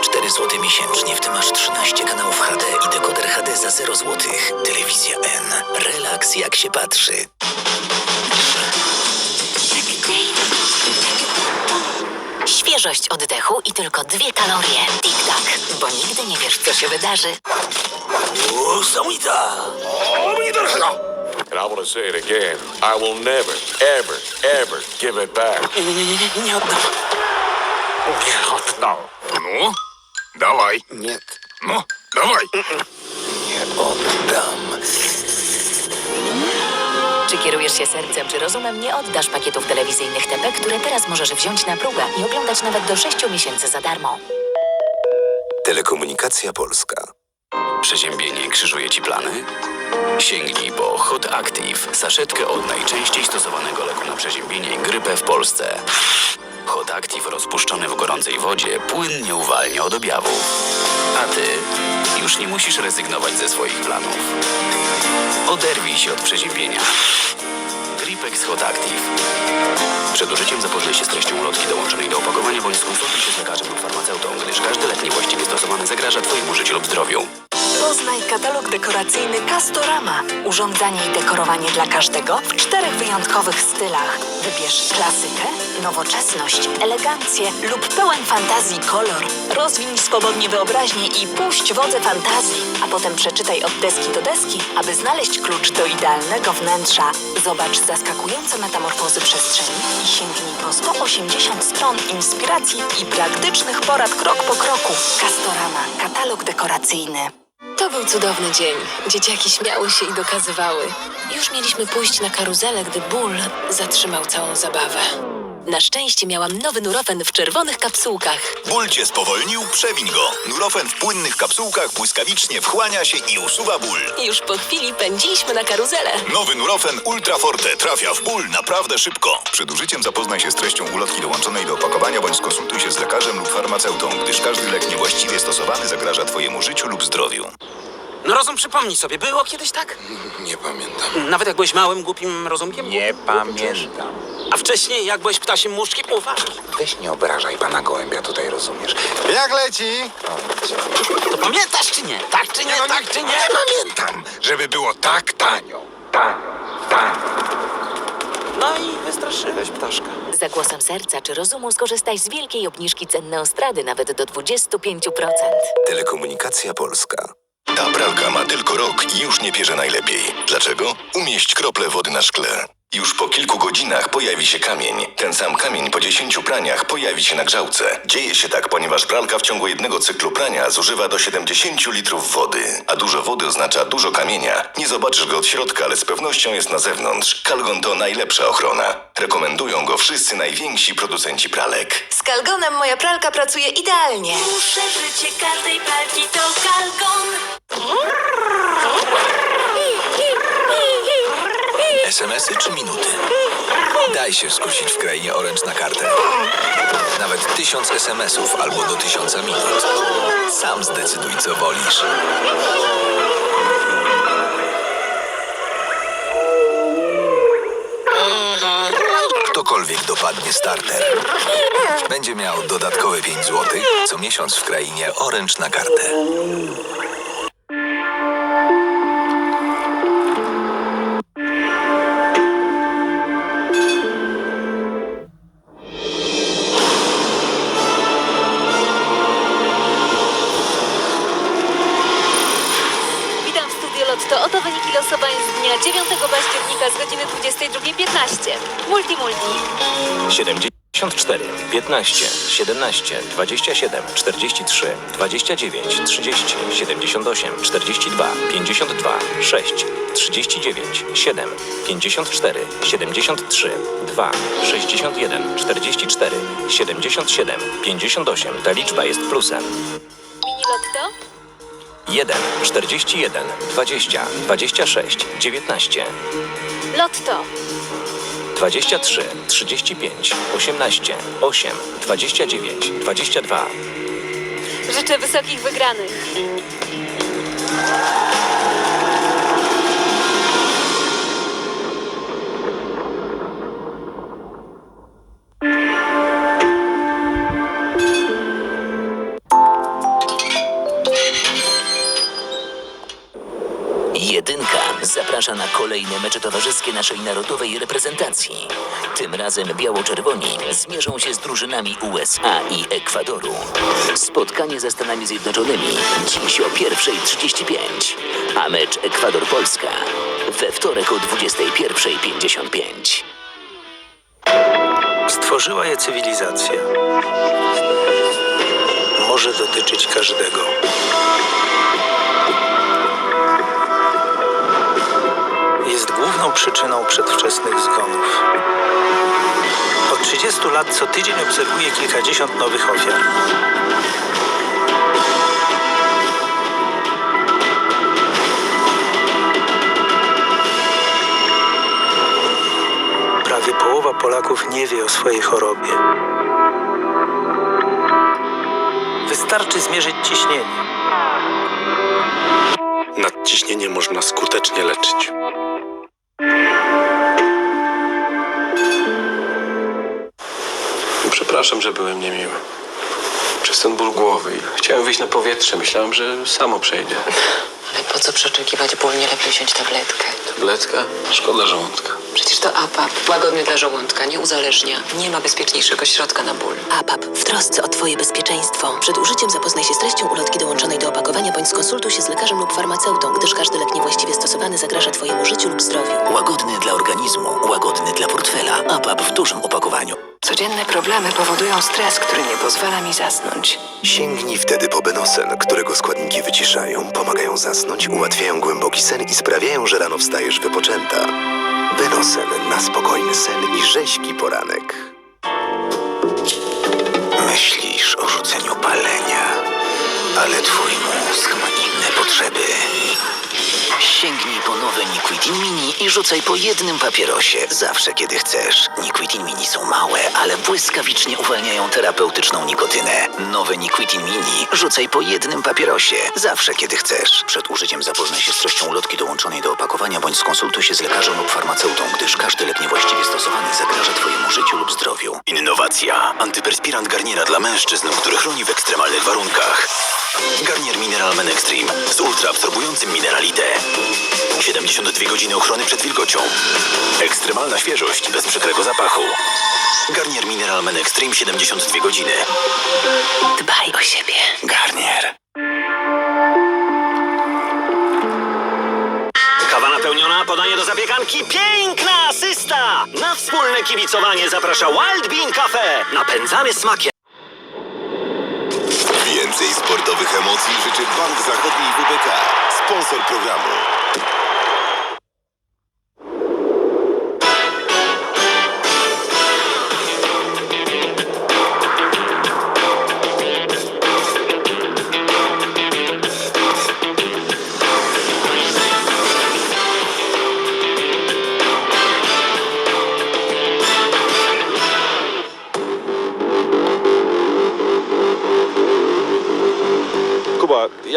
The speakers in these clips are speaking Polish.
54 zł miesięcznie, w tym aż 13 kanałów HD i dekoder HD za 0 zł. Telewizja N. Relaks jak się patrzy. Świeżość oddechu i tylko dwie kalorie. Tik-tak, bo nigdy nie wiesz, co się wydarzy. Samita! And I want to say it again. I will never, ever, ever give it back. Nie, nie, nie, nie, nie. Nie oddam. No dawaj. Nie, No, dawaj. nie oddam. Czy kierujesz się sercem czy rozumem, nie oddasz pakietów telewizyjnych TP, które teraz możesz wziąć na próbę i oglądać nawet do 6 miesięcy za darmo. Telekomunikacja Polska. Przeziębienie krzyżuje ci plany? Sięgnij po Hot Active, saszetkę od najczęściej stosowanego leku na przeziębienie i grypę w Polsce. Hot rozpuszczony w gorącej wodzie płynnie uwalnia od objawów. A ty już nie musisz rezygnować ze swoich planów. Oderwij się od przeziębienia. Gripex Hot. Przed użyciem zapoznaj się z treścią ulotki dołączonej do opakowania bądź skonsultuj się z lekarzem lub farmaceutą, gdyż każdy lek niewłaściwie stosowany zagraża Twojemu życiu lub zdrowiu. Poznaj katalog dekoracyjny Castorama. Urządzanie i dekorowanie dla każdego w czterech wyjątkowych stylach. Wybierz klasykę, nowoczesność, elegancję lub pełen fantazji kolor. Rozwiń swobodnie wyobraźnię i puść wodze fantazji, a potem przeczytaj od deski do deski, aby znaleźć klucz do idealnego wnętrza. Zobacz zaskakujące metamorfozy przestrzeni i sięgnij po 180 stron inspiracji i praktycznych porad krok po kroku. Castorama, katalog dekoracyjny. To był cudowny dzień. Dzieciaki śmiały się i dokazywały. Już mieliśmy pójść na karuzelę, gdy ból zatrzymał całą zabawę. Na szczęście miałam nowy Nurofen w czerwonych kapsułkach. Ból cię spowolnił? Przewiń go. Nurofen w płynnych kapsułkach błyskawicznie wchłania się i usuwa ból. Już po chwili pędziliśmy na karuzelę. Nowy Nurofen Ultra Forte trafia w ból naprawdę szybko. Przed użyciem zapoznaj się z treścią ulotki dołączonej do opakowania bądź skonsultuj się z lekarzem lub farmaceutą, gdyż każdy lek niewłaściwie stosowany zagraża twojemu życiu lub zdrowiu. No rozum przypomnij sobie, było kiedyś tak? Nie pamiętam. Nawet jak byłeś małym, głupim rozumkiem? Nie pamiętam. A wcześniej, jak byłeś ptasiem muszkiem? Uważaj. Weź nie obrażaj pana gołębia, tutaj rozumiesz. Jak leci? To pamiętasz czy nie? Tak czy nie, tak czy nie? Nie pamiętam, żeby było tak tanio. Tanio, tanio. No i wystraszyłeś ptaszka. Za głosem serca czy rozumu skorzystaj z wielkiej obniżki cen Neostrady nawet do 25%. Telekomunikacja Polska. Ta pralka ma tylko rok i już nie pierze najlepiej. Dlaczego? Umieść krople wody na szkle. Już po kilku godzinach pojawi się kamień. Ten sam kamień po 10 praniach pojawi się na grzałce. Dzieje się tak, ponieważ pralka w ciągu jednego cyklu prania zużywa do 70 litrów wody. A dużo wody oznacza dużo kamienia. Nie zobaczysz go od środka, ale z pewnością jest na zewnątrz. Kalgon to najlepsza ochrona. Rekomendują go wszyscy najwięksi producenci pralek. Z Kalgonem moja pralka pracuje idealnie. Dłuższe życie każdej pralki to Kalgon. SMS-y czy minuty? Daj się skusić w krainie Orange na kartę. Nawet tysiąc SMS-ów albo do tysiąca minut. Sam zdecyduj, co wolisz. Ktokolwiek dopadnie starter, będzie miał dodatkowe 5 zł co miesiąc w krainie Orange na kartę. 22.15. Multi Multi. 74, 15, 17, 27, 43, 29, 30, 78, 42, 52, 6, 39, 7, 54, 73, 2, 61, 44, 77, 58. Ta liczba jest plusem. Mini Lotto. 1, 41, 20, 26, 19, Lotto. 23, 35, 18, 8, 29, 22. Życzę wysokich wygranych. Jedynka zaprasza na kolejne mecze towarzyskie naszej narodowej reprezentacji. Tym razem biało-czerwoni zmierzą się z drużynami USA i Ekwadoru. Spotkanie ze Stanami Zjednoczonymi dziś o 1.35, a mecz Ekwador-Polska we wtorek o 21.55. Stworzyła je cywilizacja. Może dotyczyć każdego. Przedwczesnych zgonów. Od 30 lat co tydzień obserwuję kilkadziesiąt nowych ofiar. Prawie połowa Polaków nie wie o swojej chorobie. Wystarczy zmierzyć ciśnienie. Nadciśnienie można skutecznie leczyć. Przepraszam, że byłem niemiły. Przez ten ból głowy. Chciałem wyjść na powietrze. Myślałem, że samo przejdzie. Ale po co przeczekiwać ból? Nie lepiej wziąć tabletkę. Tabletka? Szkoda żołądka. Przecież to APAP, łagodny dla żołądka, nie uzależnia. Nie ma bezpieczniejszego środka na ból. APAP w trosce o Twoje bezpieczeństwo. Przed użyciem zapoznaj się z treścią ulotki dołączonej do opakowania bądź skonsultuj się z lekarzem lub farmaceutą, gdyż każdy lek niewłaściwie stosowany zagraża Twojemu życiu lub zdrowiu. Łagodny dla organizmu, łagodny dla portfela. APAP w dużym opakowaniu. Codzienne problemy powodują stres, który nie pozwala mi zasnąć. Sięgnij wtedy po Benosen, którego składniki wyciszają, pomagają zasnąć, ułatwiają głęboki sen i sprawiają, że rano wstajesz wypoczęta. Benosen na spokojny sen i rzeźki poranek. Myślisz o rzuceniu palenia, ale twój mózg ma inne potrzeby. Sięgnij po nowe Niquitin Mini i rzucaj po jednym papierosie, zawsze kiedy chcesz. Niquitin Mini są małe, ale błyskawicznie uwalniają terapeutyczną nikotynę. Nowe Niquitin Mini rzucaj po jednym papierosie, zawsze kiedy chcesz. Przed użyciem zapoznaj się z treścią ulotki dołączonej do opakowania bądź skonsultuj się z lekarzem lub farmaceutą, gdyż każdy lek niewłaściwie stosowany zagraża Twojemu życiu lub zdrowiu. Innowacja. Antyperspirant Garniera dla mężczyzn, który chroni w ekstremalnych warunkach. Garnier Mineral Men Extreme z ultraabsorbującym mineralite. 72 godziny ochrony przed wilgocią. Ekstremalna świeżość bez przykrego zapachu. Garnier Mineral Men Extreme 72 godziny. Dbaj o siebie. Garnier. Kawa napełniona, podanie do zapiekanki, piękna asysta! Na wspólne kibicowanie zaprasza Wild Bean Cafe. Napędzamy smakiem. Więcej sportowych emocji życzy Bank Zachodni WBK, sponsor programu.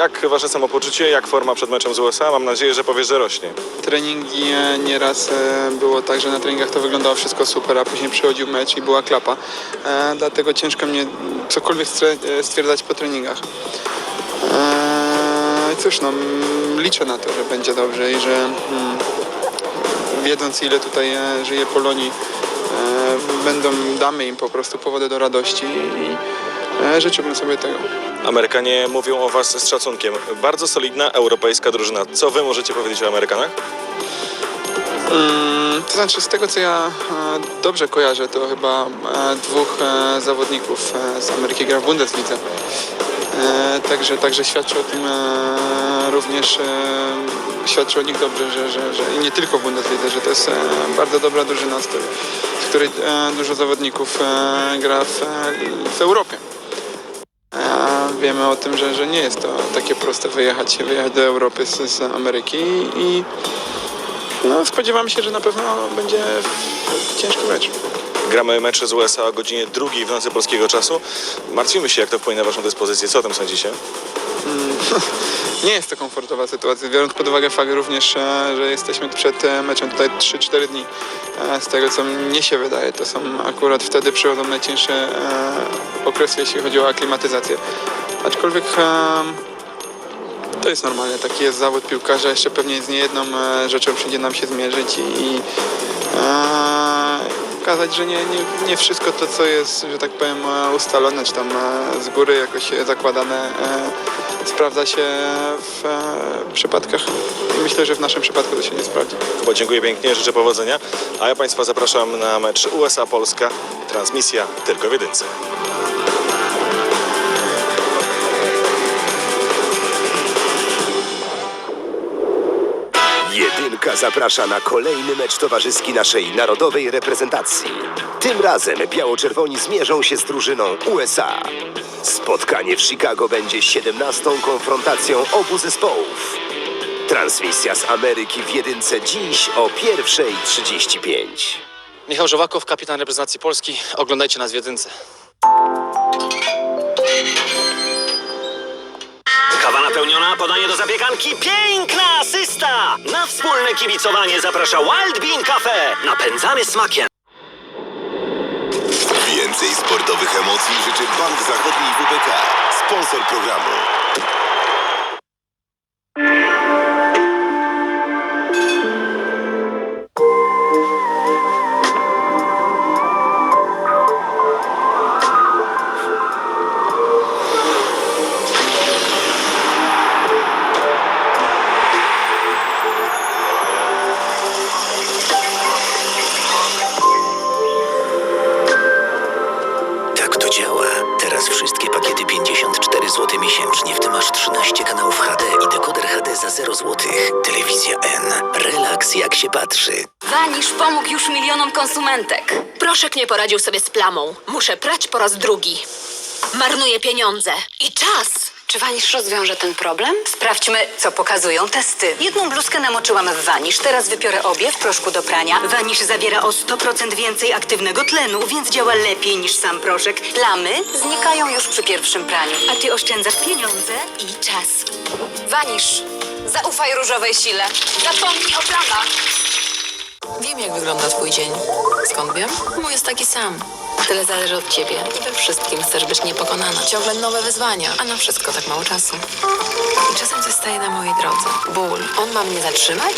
Jak wasze samopoczucie, jak forma przed meczem z USA? Mam nadzieję, że powiesz, że rośnie. Treningi e, nieraz e, było tak, że na treningach to wyglądało wszystko super, a później przychodził mecz i była klapa. E, Dlatego ciężko mnie cokolwiek stwierdzać po treningach. E, Cóż, no, liczę na to, że będzie dobrze i że mm, wiedząc ile tutaj żyje Polonii, e, będą, damy im po prostu powody do radości i życzyłbym sobie tego. Amerykanie mówią o was z szacunkiem. Bardzo solidna europejska drużyna. Co wy możecie powiedzieć o Amerykanach? Mm, To znaczy, z tego co ja e, dobrze kojarzę, to chyba e, dwóch e, zawodników e, z Ameryki gra w Bundeslidze. E, Także, także świadczy o tym e, również, e, świadczy o nich dobrze, że, że, że i nie tylko w Bundeslidze, że to jest e, bardzo dobra drużyna, z której, e, dużo zawodników e, gra w, e, w Europie. Wiemy o tym, że, że nie jest to takie proste wyjechać, wyjechać do Europy z, z Ameryki i no, spodziewam się, że na pewno będzie ciężki mecz. Gramy mecz z USA o godzinie drugiej w nocy polskiego czasu. Martwimy się, jak to wpłynie na waszą dyspozycję. Co o tym sądzicie? Mm, Nie jest to komfortowa sytuacja, biorąc pod uwagę fakt również, e, że jesteśmy przed e, meczem tutaj 3-4 dni. E, Z tego co mnie się wydaje, to są akurat wtedy przychodzą najcięższe okresy, jeśli chodzi o aklimatyzację. Aczkolwiek To jest normalne, taki jest zawód piłkarza, jeszcze pewnie z niejedną e, rzeczą przyjdzie nam się zmierzyć i, i e, pokazać, że nie, nie, nie wszystko to, co jest, że tak powiem, e, ustalone, czy tam z góry jakoś zakładane, sprawdza się w przypadkach. I myślę, że w naszym przypadku to się nie sprawdzi. Kuba, dziękuję pięknie, życzę powodzenia. A ja Państwa zapraszam na mecz USA-Polska. Transmisja tylko w jedynce. Zaprasza na kolejny mecz towarzyski naszej narodowej reprezentacji. Tym razem biało-czerwoni zmierzą się z drużyną USA. Spotkanie w Chicago będzie 17. konfrontacją obu zespołów. Transmisja z Ameryki w jedynce dziś o 1.35. Michał Żowakow, kapitan reprezentacji Polski. Oglądajcie nas w jedynce. Kawa napełniona, podanie do zapiekanki, piękna asysta! Na wspólne kibicowanie zaprasza Wild Bean Cafe. Napędzamy smakiem. Więcej sportowych emocji życzy Bank Zachodni WBK, sponsor programu. Konsumentek. Proszek nie poradził sobie z plamą. Muszę prać po raz drugi. Marnuję pieniądze i czas. Czy Wanisz rozwiąże ten problem? Sprawdźmy, co pokazują testy. Jedną bluzkę namoczyłam w Wanisz, teraz wypiorę obie w proszku do prania. Wanisz zawiera o 100% więcej aktywnego tlenu, więc działa lepiej niż sam proszek. Plamy znikają już przy pierwszym praniu, a ty oszczędzasz pieniądze i czas. Wanisz, zaufaj różowej sile. Zapomnij o plamach. Wiem, jak wygląda twój dzień. Skąd wiem? Mój jest taki sam. Tyle zależy od ciebie i we wszystkim chcesz być niepokonana. Ciągle nowe wyzwania, a na wszystko tak mało czasu. I czasem coś staje na mojej drodze. Ból. On ma mnie zatrzymać?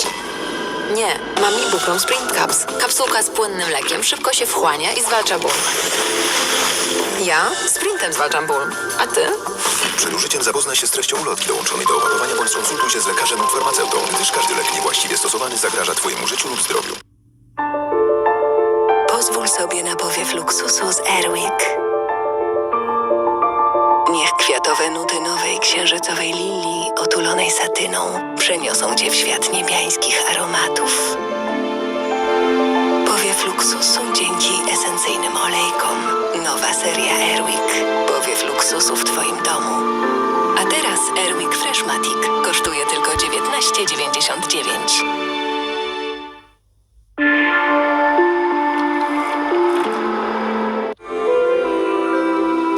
Nie, mam Ibuprofen Sprint Caps. Kapsułka z płynnym lekiem szybko się wchłania i zwalcza ból. Ja sprintem zwalczam ból. A ty? Przed użyciem zapoznaj się z treścią ulotki dołączonej do opakowania bądź skonsultuj się z lekarzem lub farmaceutą, gdyż każdy lek niewłaściwie stosowany zagraża Twojemu życiu lub zdrowiu. Pozwól sobie na powiew luksusu z Airwick. Niech kwiatowe nuty nowej księżycowej lilii otulonej satyną przeniosą cię w świat niebiańskich aromatów. Powiew luksusu dzięki esencyjnym olejkom. Nowa seria Airwick. Powiew luksusu w twoim domu. A teraz Airwick Freshmatic kosztuje tylko 19,99.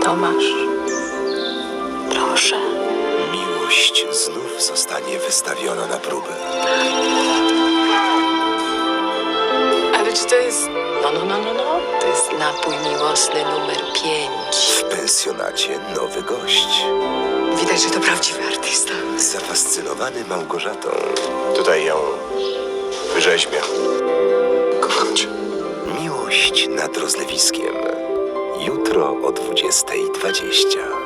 Tomasz. Proszę. Miłość znów zostanie wystawiona na próbę. Czy to jest... No, no, no, no, no. To jest napój miłosny numer 5. W pensjonacie nowy gość. Widać, że to prawdziwy artysta. Zafascynowany Małgorzatą. Tutaj ją wyrzeźbię. Kocham cię. Miłość nad rozlewiskiem. Jutro o 20.20.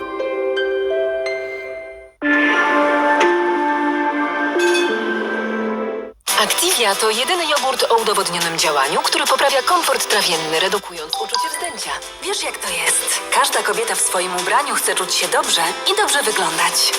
Activia to jedyny jogurt o udowodnionym działaniu, który poprawia komfort trawienny, redukując uczucie wzdęcia. Wiesz jak to jest? Każda kobieta w swoim ubraniu chce czuć się dobrze i dobrze wyglądać.